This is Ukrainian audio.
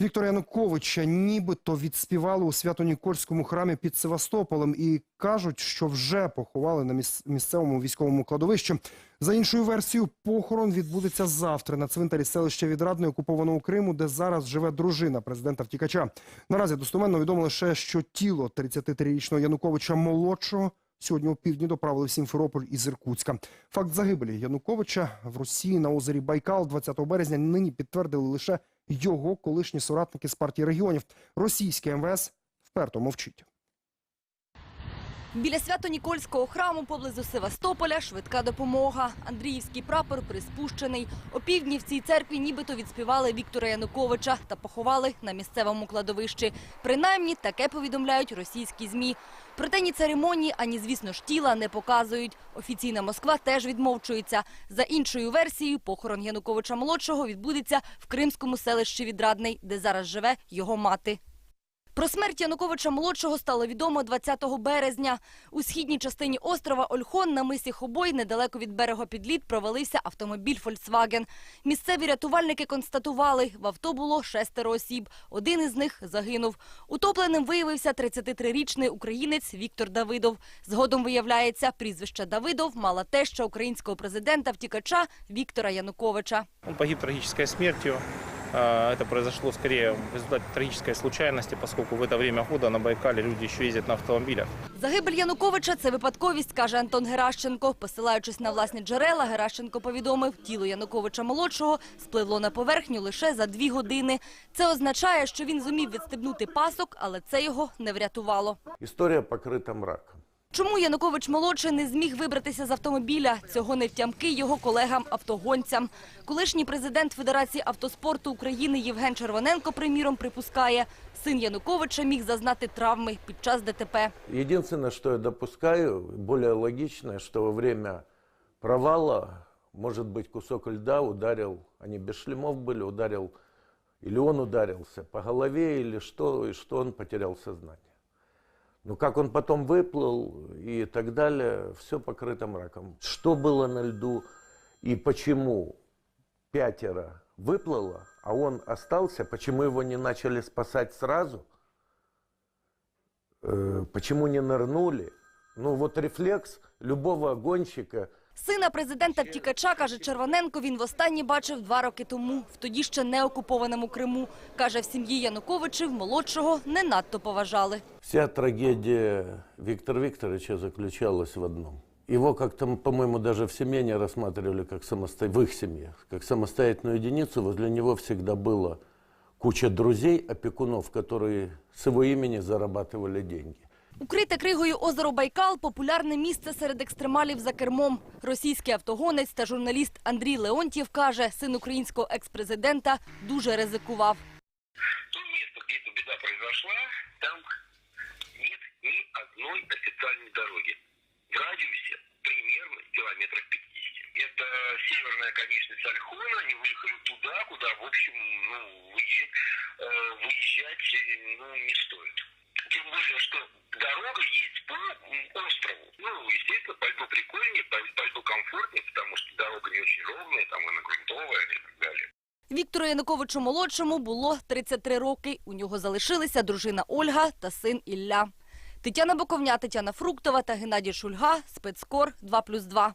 Віктора Януковича нібито відспівали у Свято-Нікольському храмі під Севастополем і кажуть, що вже поховали на міс- місцевому військовому кладовищі. За іншою версією, похорон відбудеться завтра на цвинтарі селища Відрадне окупованого Криму, де зараз живе дружина президента втікача. Наразі достоменно відомо лише, що тіло 33-річного Януковича молодшого сьогодні у півдні доправили в Сімферополь із Іркутська. Факт загибелі Януковича в Росії на озері Байкал 20 березня нині підтвердили лише його колишні соратники з партії регіонів. Російське МВС вперто мовчить. Біля свято-Нікольського храму поблизу Севастополя швидка допомога. Андріївський прапор приспущений. Опівдні в цій церкві нібито відспівали Віктора Януковича та поховали на місцевому кладовищі. Принаймні, таке повідомляють російські ЗМІ. Проте ні церемонії, ані, звісно ж, тіла не показують. Офіційна Москва теж відмовчується. За іншою версією, похорон Януковича-молодшого відбудеться в кримському селищі Відрадний, де зараз живе його мати. Про смерть Януковича молодшого стало відомо 20 березня. У східній частині острова Ольхон на мисі Хобой недалеко від берега підліт провалився автомобіль Фольксваген. Місцеві рятувальники констатували, в авто було шестеро осіб. Один із них загинув. Утопленим виявився 33-річний українець Віктор Давидов. Згодом виявляється, прізвище Давидов мала теща українського президента втікача Віктора Януковича. Он погиб трагической смертью. А, Это произошло скорее в результате трагической случайности, поскольку в это время года на Байкале люди еще ездят на автомобилях. Загибель Януковича – це випадковість, каже Антон Геращенко. Посилаючись на власні джерела, Геращенко повідомив, тіло Януковича-молодшого спливло на поверхню лише за дві години. Це означає, що він зумів відстебнути пасок, але це його не врятувало. История покрыта мраком. Чому Янукович-молодший не зміг вибратися з автомобіля? Цього не втямки його колегам-автогонцям. Колишній президент Федерації автоспорту України Євген Червоненко, приміром, припускає, син Януковича міг зазнати травми під час ДТП. Единственное, что я допускаю, более логичное, что во время провала, может быть, кусок льда ударил, они без шлемов были, ударил, или он ударился по голове, или что, и что он потерял сознание. Но как он потом выплыл и так далее, все покрыто мраком. Что было на льду и почему пятеро выплыло, а он остался, почему его не начали спасать сразу, Э, почему не нырнули. Ну вот рефлекс любого гонщика – Сина президента втікача, каже Червоненко, він востаннє бачив два роки тому, в тоді ще не окупованому Криму. Каже, в сім'ї Януковичів молодшого не надто поважали. Вся трагедия Виктора Викторовича заключалась в одном. Его как-то, по-моему, даже в семье не рассматривали как самосто... в их семье, как самостоятельную единицу. Возле него всегда было куча друзей, опекунов, которые с его имени зарабатывали деньги. Укрите кригою озеро Байкал – популярне місце серед екстремалів за кермом. Російський автогонець та журналіст Андрій Леонтьєв каже, син українського експрезидента дуже ризикував. то место, где эта беда произошла, там нет ни одной официальной дороги. В радиусе примерно километров 50. Это северная конечность Альхона. Они выехали туда, куда, в общем, ну, выезжать, э, выезжать э, ну, не стоит. Тем более, что дорога есть по острову. Ну, естественно, по льду прикольнее, по, по льду комфортнее, потому что дорога не очень ровная, там она грунтовая и так далее. Віктору Януковичу молодшому було 33 роки. У нього залишилися дружина Ольга та син Ілля. Тетяна Боковня, Тетяна Фруктова та Геннадій Шульга. Спецкор 2+,2.